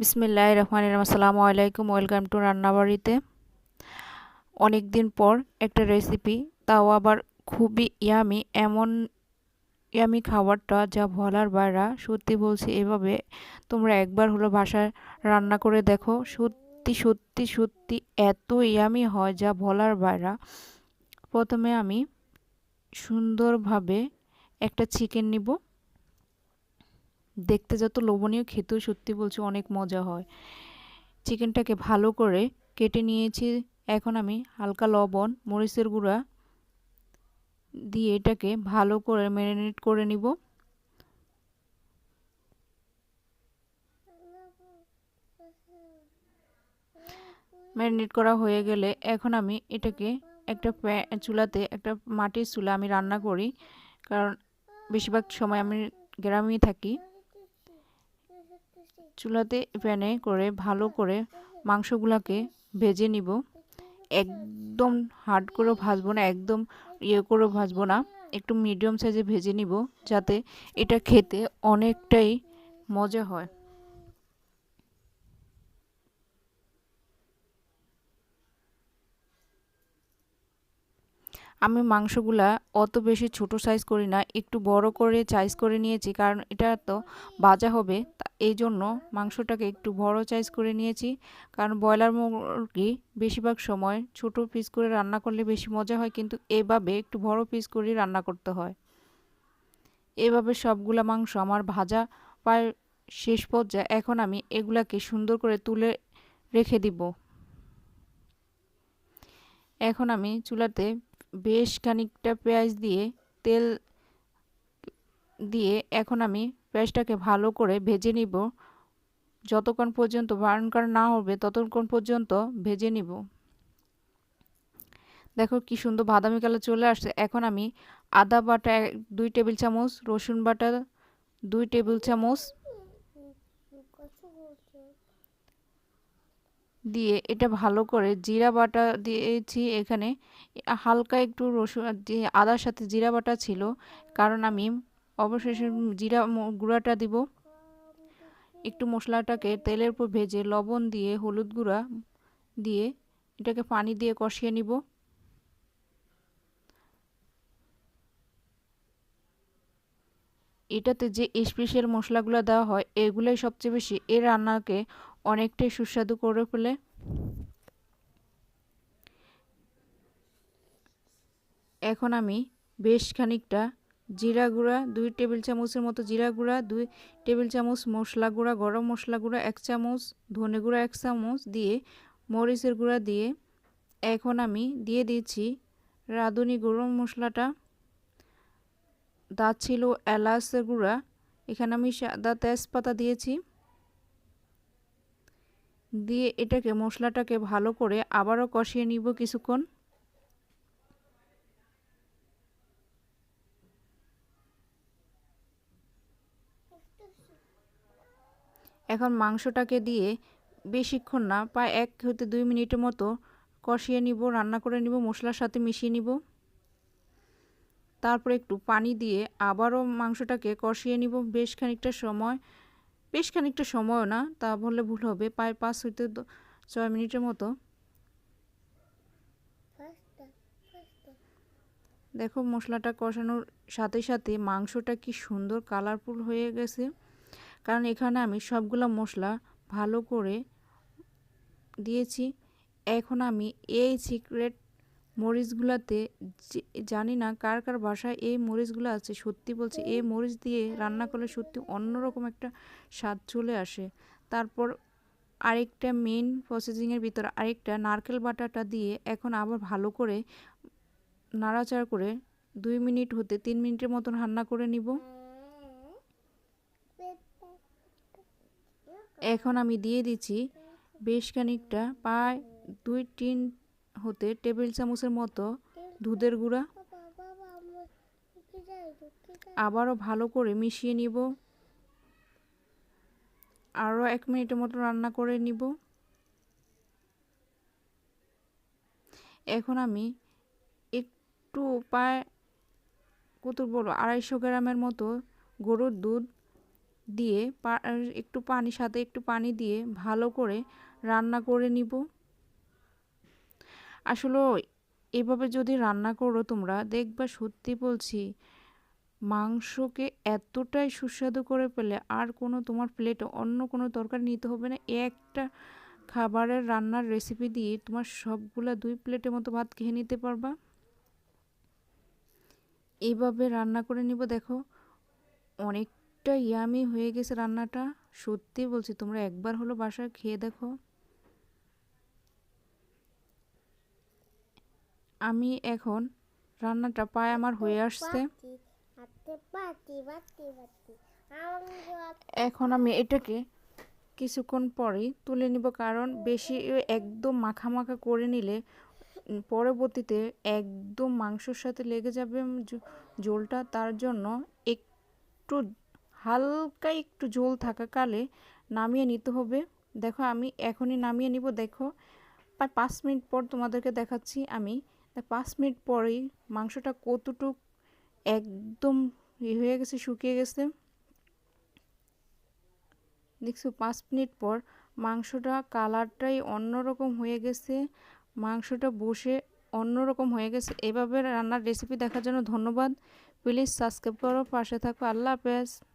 বিসমিল্লাহ রহমান আসসালামু আলাইকুম, ওয়েলকাম টু রান্নাবাড়িতে। অনেক দিন পর একটা রেসিপি, তাও আবার খুবই ইয়ামি, এমন ইয়ামি খাবারটা যা ভলার বাইরা, সত্যি বলছি এভাবে তোমরা একবার হলো বাসায় রান্না করে দেখো, সত্যি সত্যি সত্যি এত ইয়ামি হয় যা ভলার বাইরা। প্রথমে আমি সুন্দরভাবে একটা চিকেন নিব। দেখতে যত লোভনীয়, খেতেও সত্যি বলছি অনেক মজা হয়। চিকেনটাকে ভালো করে কেটে নিয়েছি। এখন আমি হালকা লবণ, মরিচের গুঁড়া দিয়ে এটাকে ভালো করে ম্যারিনেট করে নিব। ম্যারিনেট করা হয়ে গেলে এখন আমি এটাকে একটা চুলাতে একটা মাটির চুলা আমি রান্না করি। কারণ বেশিরভাগ সময় আমি গ্রামেই থাকি। চুলাতে প্যানে করে ভালো করে মাংসগুলোকে ভেজে নিব। একদম হার্ড করে ভাজবো না, একদম ইয়ে করে ভাজবো না, একটু মিডিয়াম সাইজে ভেজে নিব, যাতে এটা খেতে অনেকটাই মজা হয়। আমি মাংসগুলা অত বেশি ছোট সাইজ করি না, একটু বড় করে সাইজ করে নিয়েছি, কারণ এটা তো বাজা হবে। এই জন্য মাংসটাকে একটু বড় সাইজ করে নিয়েছি, কারণ ব্রয়লার মুরগি বেশিরভাগ সময় ছোট পিস করে রান্না করলে বেশি মজা হয়, কিন্তু এভাবে একটু বড় পিস করে রান্না করতে হয়। এভাবে সবগুলা মাংস আমার ভাজা প্রায় শেষ পর্যায়ে এখন আমি এগুলাকে সুন্দর করে তুলে রেখে দিব। এখন আমি চুলাতে বেশ খানিকটা পেঁয়াজ দিয়ে, তেল দিয়ে এখন আমি পেঁয়াজটাকে ভালো করে ভেজে নিব। যতক্ষণ পর্যন্ত বার্ন করা না হবে, ততক্ষণ পর্যন্ত ভেজে নিব। দেখো কি সুন্দর বাদামি কালার চলে আসছে। এখন আমি আদা বাটা দুই টেবিল চামচ, রসুন বাটা দুই টেবিল চামচ দিয়ে এটা ভালো করে জিরা বাটা দিয়েছি এখানে। হালকা একটু রসুন আদার সাথে জিরা বাটা ছিল, কারণ আমি অবশেষে জিরা গুঁড়াটা দিব। একটু মশলাটাকে তেলের উপর ভেজে লবণ দিয়ে হলুদ গুঁড়া দিয়ে এটাকে পানি দিয়ে কষিয়ে নিব। এটাতে যে স্পেশাল মশলাগুলো দেওয়া হয়, এগুলোই সবচেয়ে বেশি। এই রান্নাকে অনেকটাই সুস্বাদু করে ফেলে। এখন আমি বেশ খানিকটা জিরা গুঁড়া, দুই টেবিল চামচের মতো জিরা গুঁড়া, দুই টেবিল চামচ মশলা গুঁড়া, গরম মশলা গুঁড়া, এক চামচ ধনে গুঁড়া, এক চামচ দিয়ে মরিচের গুঁড়া দিয়ে এখন আমি দিয়ে দিয়েছি রাঁধুনি গরম মশলাটা। দাঁত ছিল এলাচের গুঁড়া। এখানে আমি সাদা তেজপাতা দিয়েছি। দিয়ে এটাকে মশলাটাকে ভালো করে আবারও কষিয়ে নিব কিছুক্ষণ। এখন মাংসটাকে দিয়ে বেশিক্ষণ না, প্রায় এক হতে দুই মিনিটের মতো কষিয়ে নিব, রান্না করে নিব, মশলার সাথে মিশিয়ে নিব। তারপর একটু পানি দিয়ে আবারও মাংসটাকে কষিয়ে নিব। বেশ খানিকটা সময় বেশ খানিকটা সময়ও না, তা বললে ভুল হবে। প্রায় পাঁচ হইতে ছয় মিনিটের মতো। দেখো, মশলাটা কষানোর সাথে সাথে মাংসটা কি সুন্দর কালারফুল হয়ে গেছে। কারণ এখানে আমি সবগুলো মশলা ভালো করে দিয়েছি। এখন আমি এই সিক্রেট মরিচগুলোতে জানি না কার কার বাসায় এই মরিচগুলো আছে, সত্যি বলছি, এই মরিচ দিয়ে রান্না করলে সত্যি অন্যরকম একটা স্বাদ চলে আসে। তারপর আরেকটা মেন প্রসেসিংয়ের ভিতর আরেকটা নারকেল বাটাটা দিয়ে এখন আবার ভালো করে নাড়াচাড়া করে দুই মিনিট হতে, তিন মিনিটের মতন রান্না করে নিব। এখন আমি দিয়ে দিচ্ছি বেশ খানিকটা, প্রায় দুই, তিন হতে টেবিল চামচের মতো দুধের গুঁড়া আবারও ভালো করে মিশিয়ে নিব। আরও এক মিনিটের মতো রান্না করে নিব। এখন আমি একটু প্রায় কত বড় আড়াইশো গ্রামের মতো গরুর দুধ দিয়ে একটু পানি, সাথে একটু পানি দিয়ে ভালো করে রান্না করে নিব। আসলে এভাবে যদি রান্না করো তোমরা, দেখবা সত্যি বলছি, মাংসকে এতটাই সুস্বাদু করে পেলে আর কোনো তোমার প্লেটে অন্য কোনো তরকারি নিতে হবে না। একটা খাবারের রান্নার রেসিপি দিয়ে তোমার সবগুলা দুই প্লেটের মতো ভাত খেয়ে নিতে পারবা। এইভাবে রান্না করে নিব, দেখো অনেকটা ইয়ামি হয়ে গেছে রান্নাটা। সত্যি বলছি, তোমরা একবার হলো বাসায় খেয়ে দেখো। আমি এখন রান্নাটা প্রায় আমার হয়ে আসছে। এখন আমি এটাকে কিছুক্ষণ পরেই তুলে নিব, কারণ বেশি একদম মাখা মাখা করে নিলে পরবর্তীতে একদম মাংসর সাথে লেগে যাবে ঝোলটা, তার জন্য একটু হালকা একটু ঝোল থাকাকালে নামিয়ে নিতে হবে। দেখো, আমি এখনই নামিয়ে নিব, দেখো। প্রায় পাঁচ মিনিট পর তোমাদেরকে দেখাচ্ছি আমি তা পাঁচ মিনিট পরেই মাংসটা কতটুক একদম ইয়ে হয়ে গেছে, শুকিয়ে গেছে। দেখছ, পাঁচ মিনিট পর মাংসটা কালারটাই অন্যরকম হয়ে গেছে, মাংসটা বসে অন্যরকম হয়ে গেছে। এভাবে রান্নার রেসিপি দেখার জন্য ধন্যবাদ। প্লিজ সাবস্ক্রাইব করো, পাশে থাকো। আল্লাহ হাফেজ।